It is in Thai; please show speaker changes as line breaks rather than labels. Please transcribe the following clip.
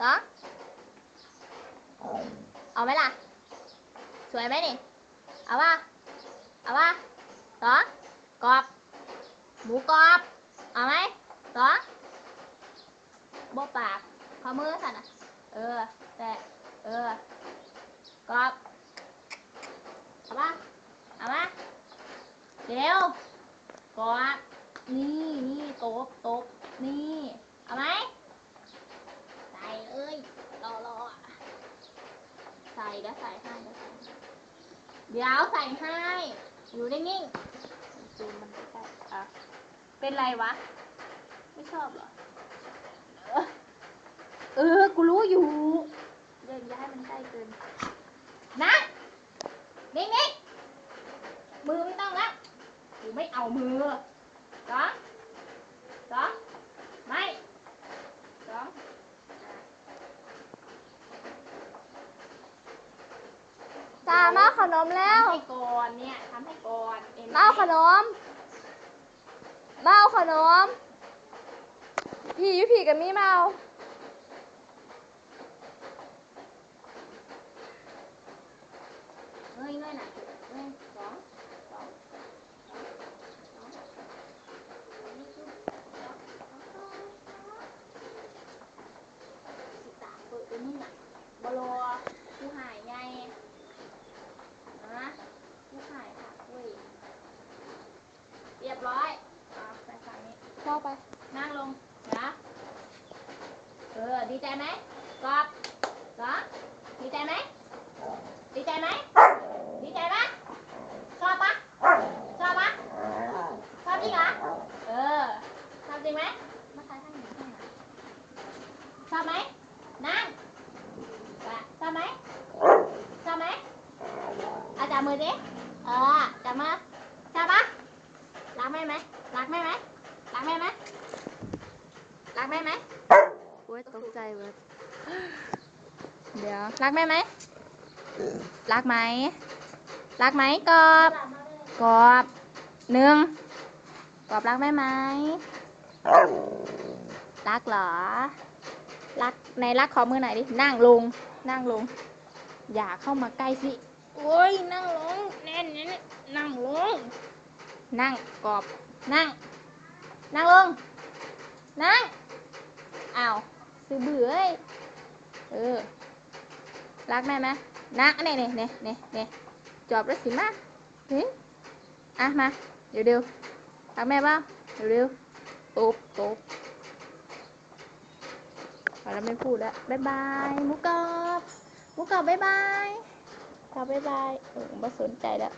สอเอาไหมล่ะ สวยไหมนี่ เอาว่าเอาว่าสอกรอบ หมูกรอบ เอาไหมสอโบปากขอมือสั่นะเออ แต่ เออ กรอบ เอาว่าเอาว่าเดี่ยวกรอบ นี่นี่โต๊บโต๊บนี่ เอาไหม เดี๋ยวใส่ให้เดี๋ยวใส่ให้เดี๋ยวใส่ให้ อยู่นิ่งๆจูนมันใกล้ๆอะเป็นไรวะ ไม่ชอบเหรอ เออเออกูรู้อยู่ เดินอย่าให้มันใกล้เกิน นะนิ่งๆมือไม่ต้องละกูไม่เอามือสองสองไม่สอง
จ้ามาเอาขนมแล้ว
ทำให้ก่อนเนี่ยทำให้ก่อนเอ็นไห
มาเอาขนม มาเอาขนมพี่อยุพี่กับมี่มาเอา
เงยเงยหน่ะเงยสองสองสองสองสิตาเปิดเป็นมึงอะบลอผู้หายไงนะผู้หายค่ะเว้ยเรียบร้อยอะไปฝั่ง้า
ไป
นั่งลงนะเออ ดีใจไหมกอบกอบดีใจไหมดีใจไหมดีใจปะชอบปะชอบปะชอบจริงเหรอ เออชอบจริงไหมมาทายข้างหนึ่งข้างหลังชอบไหมนั่งไปชอบไหมชอบไหมอาจับมือดิเออชอบปะรักแม่ไหมรักแม่ไหมรักแม่ไหม รักแม่ไหม
โอ้ยตกใจเว้ยเดี๋ยว รักแม่ไหม รักไหม รักไหมกอบ กอบหนึ่งกอบรักแม่ไหม รักเหรอ รักในรักขอมือหน่อยดิ นั่งลง นั่งลง อย่าเข้ามาใกล้สิ โอ้ยนั่งลง แน่นแน่นนั่งลง นั่งกอบ นั่ง นั่งลง นั่ง อ้าวซื้อเบื่อเออ รักแม่ไหมนะเนี่ยเนี่ยเนี่ยเนี่ยเนี่ยจอบแล้วสิมาเฮ้ยอะมา เดี๋ยวเดี๋ยวรักแม่เปล่าเดี๋ยวเดี๋ยวตบตบพอแล้วไม่พูดแล้วบ๊ายบายมุกกอบมุกกอบบ๊ายบายกอบบ๊ายบายเออไม่สนใจแล้ว